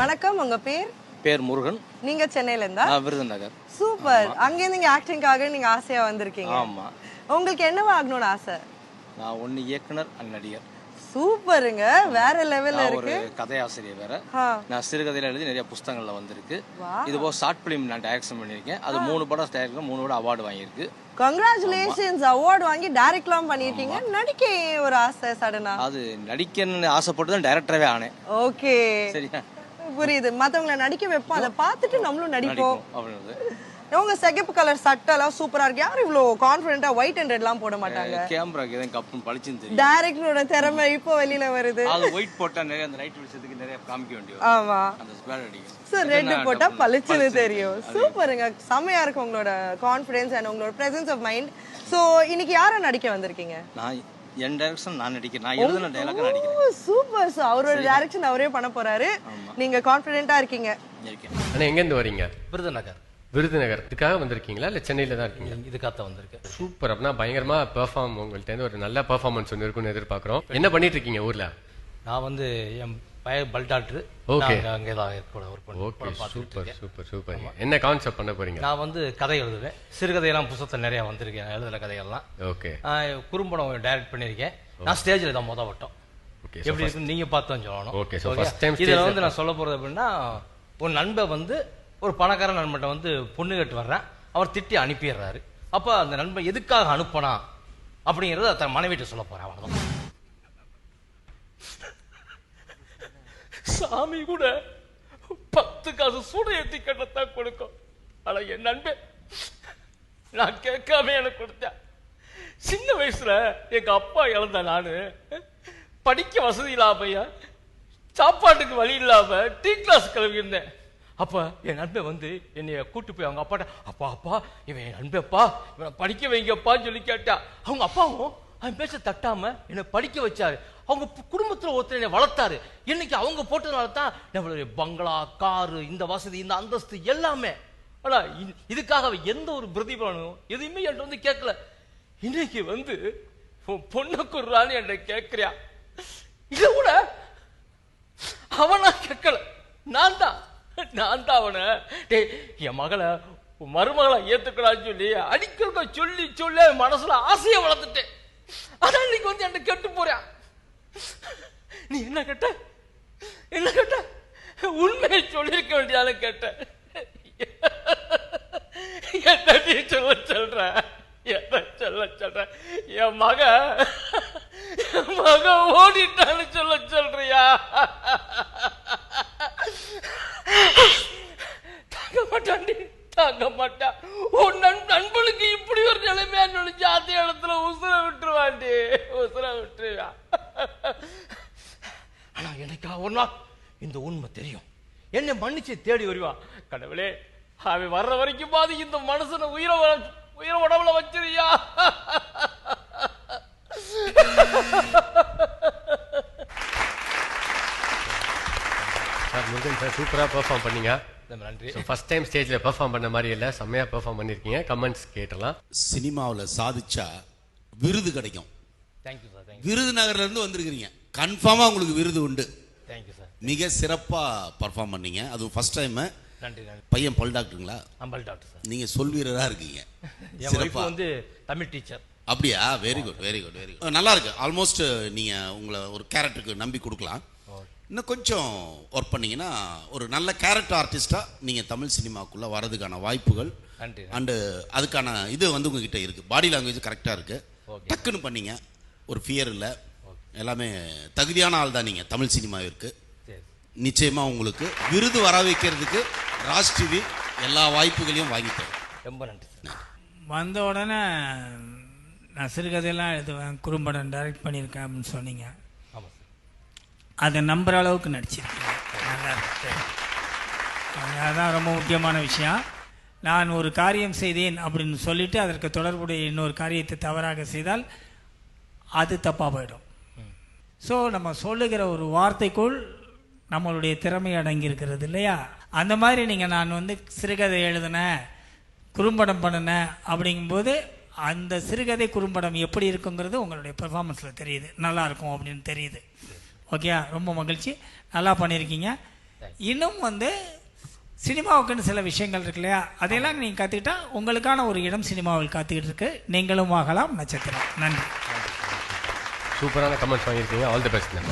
வணக்கம் உங்க பேர்? பேர் முருகன். நீங்க சென்னையில இருந்தா விருதுநகர். சூப்பர். அங்கேருந்து இங்க ஆக்டிங்காக நீங்க ஆசையா வந்திருக்கீங்க. ஆமா. உங்களுக்கு என்னவா ஆகணும்னு ஆசை? நான் ஒன்று இயக்குனர் அண்ட் நடிகர். சூப்பருங்க. வேற லெவல்ல இருக்கு. கதையாசிரியர் வேற. நான் சிறுகதையில எழுதி நிறைய புஸ்தகங்கள்ல வந்திருக்கு. இது போக ஷார்ட் ஃபிலிம் நான் டைரக்ஷன் பண்ணியிருக்கேன். அது மூணு படம் டைரக்டர் மூணு படம் அவார்டு வாங்கியிருக்கு. கங்க்ராச்சுலேஷன்ஸ் அவார்ட் வாங்கி டைரக்ட்லாம் பண்ணிருக்கீங்க நடிக்க ஒரு ஆசை சடனா அது நடிக்கணும்னு ஆசைப்பட்டு தான் டைரக்டராகவே ஆனேன். ஓகே சரியா? புரியுது. மத்தவங்கள நடிக்க வைப்போம். அதை பார்த்துட்டு நம்மளும் நடிப்போம். உங்க சிகப்பு கலர் சட்டை எல்லாம் சூப்பரா இருக்கு. யாரும் இவ்வளோ கான்பிடண்டா ஒயிட் அண்ட் ரெட்லாம் போட மாட்டாங்க. கேமராக்கு எதுவும் கப்புன்னு பளிச்சுன்னு டைரக்டரோட திறமை இப்போ வெளியில வருது. அது ஒயிட் போட்டா நிறைய அந்த லைட் வெளிச்சத்துக்கு நிறைய காமிக்க வேண்டிய வரும். ஆமா. அந்த ஸ்பேட் அடிக்கும். சார் ரெட் போட்டா பளிச்சுன்னு தெரியும். சூப்பருங்க செம்மையா இருக்கு உங்களோட கான்ஃபிடன்ஸ் அண்ட் உங்களோட பிரசன்ஸ் ஆஃப் மைண்ட் சோ இன்னைக்கு யாரை நடிக்க வந்திருக்கீங்க? நான் என் டைரக்ஷன் நான் நடிக்கிறேன். நான் எழுதின டைலாக நடிக்கிறேன். சூப்பர் சார் அவரோட டைரக்ஷன் அவரே பண்ண போறாரு. நீங்க கான்ஃபிடென்ட்டா இருக்கீங்க. இருக்கேன். அண்ணா எங்கேருந்து வரீங்க? விருதுநகர். விருதுநகர். இதுக்காக வந்திருக்கீங்களா? இல்லை சென்னையில் தான் இருக்கீங்க இதுக்காக வந்திருக்கேன். சூப்பர் அப்படின்னா பயங்கரமா பெர்ஃபார்ம் உங்கள்ட்ட இருந்து ஒரு நல்ல பெர்ஃபார்மன்ஸ் ஒன்று இருக்கும்னு எதிர்பார்க்குறோம். என்ன பண்ணிட்டு இருக்கீங்க ஊர்ல? நான் வந்து என் பையன் பல் டாக்டர் Okay. அங்கே தான் கூட work okay super. Super super என்ன கான்செப்ட் பண்ண போறீங்க? நான் வந்து கதை எழுதுவேன். சிறுகதையெல்லாம் புத்தகத்தில் நிறைய வந்திருக்கேன் நான் எழுதுற கதைகள்லாம். ஓகே குறும்படம் டைரக்ட் பண்ணியிருக்கேன். நான் ஸ்டேஜில் தான் மொதல் வட்டம். ஓகே எப்படி இருக்குன்னு நீங்க பார்த்து தான் சொல்லணும். இதுல stage வந்து நான் சொல்ல போறது அப்படின்னா ஒரு நண்பன் வந்து ஒரு பணக்கார நண்பன்ட்ட வந்து பொண்ணு கேட்டு வர்றேன். அவர் திட்டி அனுப்பிடுறாரு. அப்ப அந்த நண்பன் எதுக்காக அனுப்பினா அப்படிங்கறத தன் மனைவிட்ட சொல்ல போறேன். அவ்வளவுதான். சாமி கூட பத்து காசு சூட ஏத்தி கட்டத்தான் கொடுக்கும். ஆனா என் நண்பே நான் கேட்காம எனக்கு கொடுத்தேன் சின்ன வயசுல எங்க அப்பா இழந்த நானு படிக்க வசதி இல்லாமையா சாப்பாட்டுக்கு வழி இல்லாம டீ கிளாஸ் கிளம்பியிருந்தேன். அப்ப என் நண்பன் வந்து என்னைய கூட்டு போய் அவங்க அப்பாட்ட அப்பா அப்பா இவன் என் நண்பப்பா இவனை படிக்க வைங்கப்பான்னு சொல்லி கேட்டா. அவங்க அப்பாவும் அவன் பேச தட்டாம என்னை படிக்க வச்சாரு. அவங்க குடும்பத்தில் குடும்பத்துல ஒருத்தர் வளர்த்தாரு. இன்னைக்கு அவங்க போட்டதுனால தான் நம்மளுடைய பங்களா காரு இந்த வசதி இந்த அந்தஸ்து எல்லாமே. ஆனா இ- இதுக்காக அவன் எந்த ஒரு பிரதிபலனும் எதுவுமே என்கிட்ட வந்து கேட்கல. இன்னைக்கு வந்து உன் குர்றான்னு என்கிட்ட கேட்கிறியா? இதை கூட அவனா கேட்கல. நான் தான். நான் தான் அவனை. டேய் என் மகளை மருமகளை ஏத்துக்கலான்னு சொல்லி அடிக்கடி சொல்லி சொல்லி மனசுல ஆசையை வளர்த்துட்டேன். அதான் இன்னைக்கு வந்து என்கிட்ட கேட்டு போறேன். நீ என்ன கேட்ட? என்ன கேட்ட? உண்மையை சொல்லியிருக்க வேண்டியதான கேட்ட. என்ன நீ சொல்ல சொல்ற? என்ன சொல்ல சொல்ற? என் மக மக ஓடிட்டான்னு சொல்ல ஒரு நாள். இந்த உண்மை தெரியும். என்னை மன்னிச்சு தேடி வருவா. கடவுளே அவன் வர்ற வரைக்கும் பாதி இந்த மனுஷனை உயிரை உயிரை உடம்புல வச்சிருயா சார் முருகன் சார் சூப்பரா பெர்ஃபார்ம் பண்ணீங்க. நன்றி. ஃபர்ஸ்ட் டைம் ஸ்டேஜில் பெர்ஃபார்ம் பண்ண மாதிரி இல்லை. செம்மையா பெர்ஃபார்ம் பண்ணியிருக்கீங்க கமெண்ட்ஸ் கேட்டலாம் சினிமாவில் சாதிச்சா விருது கிடைக்கும். தேங்க்யூ விருதுநகர்ல இருந்து வந்திருக்கிறீங்க. கன்ஃபார்மா உங்களுக்கு விருது உண்டு. தேங்க்யூ சார் மிக சிறப்பா பர்ஃபார்ம் பண்ணீங்க. அது ஃபர்ஸ்ட் டைம் நன்றி நன்றி. பையன் பல் டாக்டருங்களா? அம்பல் டாக்டர் சார் நீங்க சொல் வீரரா இருக்கீங்க. என் ஒய்ஃப் சிறப்பா. வந்து தமிழ் டீச்சர் அப்படியா? Very good very good very good நல்லா இருக்கு. ஆல்மோஸ்ட் நீங்க உங்களை ஒரு கேரக்டருக்கு நம்பி கொடுக்கலாம். இன்னும் கொஞ்சம் ஒர்க் பண்ணீங்கன்னா ஒரு நல்ல கேரக்டர் ஆர்டிஸ்டா நீங்க தமிழ் சினிமாக்குள்ள வரதுக்கான வாய்ப்புகள். அண்டு அதுக்கான இது வந்து உங்ககிட்ட இருக்கு. பாடி லாங்குவேஜ் கரெக்டாக இருக்கு. Okay. டக்குன்னு பண்ணீங்க. ஒரு ஃபியர் இல்லை. எல்லாமே தகுதியான ஆள் தான் நீங்கள் தமிழ் சினிமாவிற்கு சரி. நிச்சயமா உங்களுக்கு விருது வர வைக்கிறதுக்கு ராஜ் டிவி எல்லா வாய்ப்புகளையும் வாங்கி தரும். ரொம்ப நன்றி வந்த உடனே நான் சிறுகதையெல்லாம் எழுதுவேன் குறும்படம் டைரக்ட் பண்ணியிருக்கேன் அப்படின்னு சொன்னீங்க. ஆமாம் சார். அதை நம்புற அளவுக்கு நடிச்சிருக்கீங்க. நல்லா இருக்கு. அதான் ரொம்ப முக்கியமான விஷயம். நான் ஒரு காரியம் செய்தேன் அப்படின்னு சொல்லிட்டு அதற்கு தொடர்புடைய இன்னொரு காரியத்தை தவறாக செய்தால் அது தப்பாக போயிடும். ஸோ நம்ம சொல்லுகிற ஒரு வார்த்தைக்குள் நம்மளுடைய திறமை அடங்கி இருக்கிறது இல்லையா? அந்த மாதிரி நீங்கள் நான் வந்து சிறுகதை எழுதினேன் குறும்படம் பண்ணினேன் அப்படிங்கும்போது அந்த சிறுகதை குறும்படம் எப்படி இருக்குங்கிறது உங்களுடைய பெர்ஃபார்மன்ஸில் தெரியுது. நல்லா இருக்கும் அப்படின்னு தெரியுது. ஓகே ரொம்ப மகிழ்ச்சி. நல்லா பண்ணியிருக்கீங்க. இன்னும் வந்து சினிமாவுக்குன்னு சில விஷயங்கள் இருக்கு இல்லையா? அதையெல்லாம் நீங்கள் கற்றுக்கிட்டா உங்களுக்கான ஒரு இடம் சினிமாவில் காத்துக்கிட்டு இருக்கு. நீங்களும் ஆகலாம் நட்சத்திரம். நன்றி. சூப்பரான கமெண்ட்ஸ் வாங்கியிருக்கீங்க. All the best